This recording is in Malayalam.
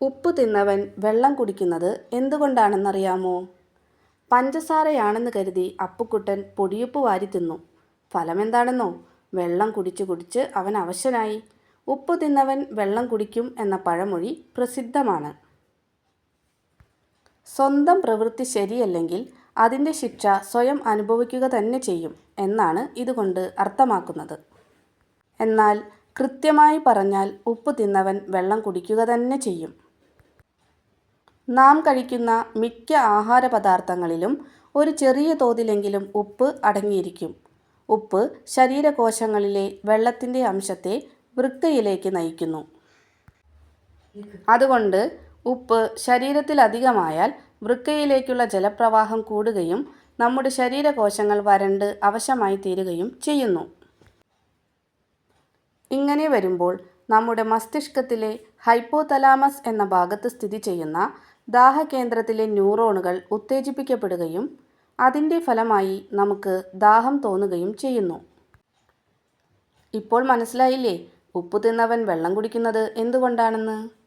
ഉപ്പ് തിന്നവൻ വെള്ളം കുടിക്കുന്നത് എന്തുകൊണ്ടാണെന്നറിയാമോ? പഞ്ചസാരയാണെന്ന് കരുതി അപ്പുക്കുട്ടൻ പൊടിയുപ്പ് വാരി തിന്നു. ഫലമെന്താണെന്നോ? വെള്ളം കുടിച്ച് കുടിച്ച് അവൻ അവശനായി. ഉപ്പ് തിന്നവൻ വെള്ളം കുടിക്കും എന്ന പഴമൊഴി പ്രസിദ്ധമാണ്. സ്വന്തം പ്രവൃത്തി ശരിയല്ലെങ്കിൽ അതിന്റെ ശിക്ഷ സ്വയം അനുഭവിക്കുക തന്നെ ചെയ്യും എന്നാണ് ഇതുകൊണ്ട് അർത്ഥമാക്കുന്നത്. എന്നാൽ കൃത്യമായി പറഞ്ഞാൽ ഉപ്പ് തിന്നവൻ വെള്ളം കുടിക്കുക തന്നെ ചെയ്യും. നാം കഴിക്കുന്ന മിക്ക ആഹാര പദാർത്ഥങ്ങളിലും ഒരു ചെറിയ തോതിലെങ്കിലും ഉപ്പ് അടങ്ങിയിരിക്കും. ഉപ്പ് ശരീരകോശങ്ങളിലെ വെള്ളത്തിന്റെ അംശത്തെ വൃക്കയിലേക്ക് നയിക്കുന്നു. അതുകൊണ്ട് ഉപ്പ് ശരീരത്തിൽ അധികമായാൽ വൃക്കയിലേക്കുള്ള ജലപ്രവാഹം കൂടുകയും നമ്മുടെ ശരീരകോശങ്ങൾ വരണ്ട് അവശമായി തീരുകയും ചെയ്യുന്നു. ഇങ്ങനെ വരുമ്പോൾ നമ്മുടെ മസ്തിഷ്കത്തിലെ ഹൈപ്പോതലാമസ് എന്ന ഭാഗത്ത് സ്ഥിതി ചെയ്യുന്ന ദാഹകേന്ദ്രത്തിലെ ന്യൂറോണുകൾ ഉത്തേജിപ്പിക്കപ്പെടുകയും അതിന്റെ ഫലമായി നമുക്ക് ദാഹം തോന്നുകയും ചെയ്യുന്നു. ഇപ്പോൾ മനസ്സിലായില്ലേ? ഉപ്പ് തിന്നവൻ വെള്ളം കുടിക്കുന്നത് എന്തുകൊണ്ടാണെന്ന്?